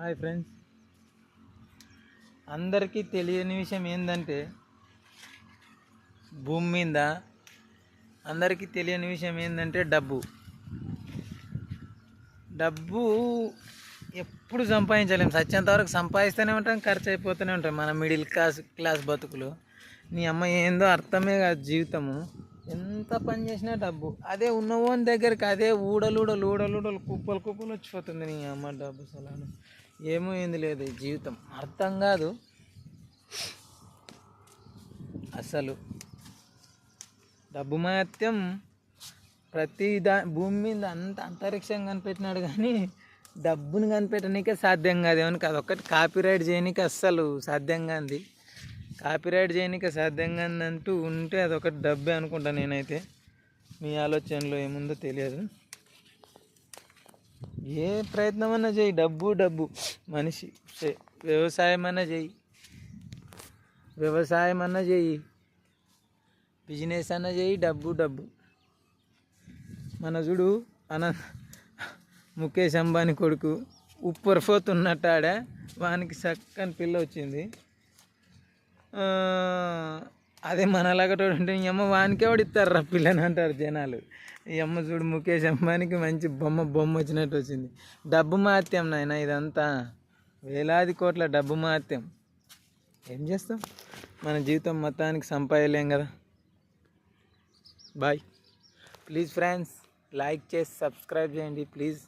Hi friends. అందరికీ తెలియని విషయం ఏంటంటే భూమి మీద అందరికీ తెలియని విషయం ఏంటంటే డబ్బు. డబ్బు ఎప్పుడు సంపాదించలేము సత్యంత వరకు సంపాదిస్తూనే ఉంటాం ఖర్చు అయిపోతూనే ఉంటాం. మన మిడిల్ క్లాస్ క్లాస్ బతుకులు. నీ అమ్మ ఏందో అర్థమే కాదు జీవితము. ఎంత పని చేసినా డబ్బు. అదే ఉన్నవోని దగ్గరికి అదే ఊడలూడలు ఊడలూడలు కుప్పలు కుప్పలు వచ్చిపోతుంది నీ అమ్మ డబ్బు సలాను. ఏమో ఏంది లేదు జీవితం. అర్థం కాదు. అసలు డబ్బు మాత్యం ప్రతి దా భూమి మీద అంత అంతరిక్షం కనిపెట్టినాడు కానీ డబ్బును కనిపెట్టనీకే సాధ్యం కాదు. ఏమని కాదు ఒక్కటి కాపీరైట్ చేయడానికి అస్సలు సాధ్యం కాంది. కాపీరైట్ చేయడానికి సాధ్యం కాంది అంటూ ఉంటే అదొకటి డబ్బే అనుకుంటా నేనైతే. మీ ఆలోచనలో ఏముందో తెలియదు. ఏ ప్రయత్నం అన్నా చేయి. డబ్బు డబ్బు. మనిషి వ్యవసాయం అన్నా చేయి. వ్యవసాయం అన్నా చేయి. బిజినెస్ అన్నా చేయి. డబ్బు డబ్బు. మన చూడు అన ముఖేష్ అంబానీ కొడుకు ఉప్పరిపోతున్నట్టాడే. వానికి చక్కని పిల్ల వచ్చింది. అదే మనలాగటోడు ఉంటే ఈ అమ్మ వానికే వాడిస్తారు రా పిల్లని అంటారు జనాలు. ఈ అమ్మ చూడు ముఖేష్ అంబానికి మంచి బొమ్మ బొమ్మ వచ్చినట్టు వచ్చింది. డబ్బు మాత్యం నాయన ఇదంతా. వేలాది కోట్ల డబ్బు మాత్యం. ఏం చేస్తాం? మన జీవితం మొత్తానికి సంపాదలేం కదా. బాయ్. ప్లీజ్ ఫ్రెండ్స్ లైక్ చేసి సబ్స్క్రైబ్ చేయండి ప్లీజ్.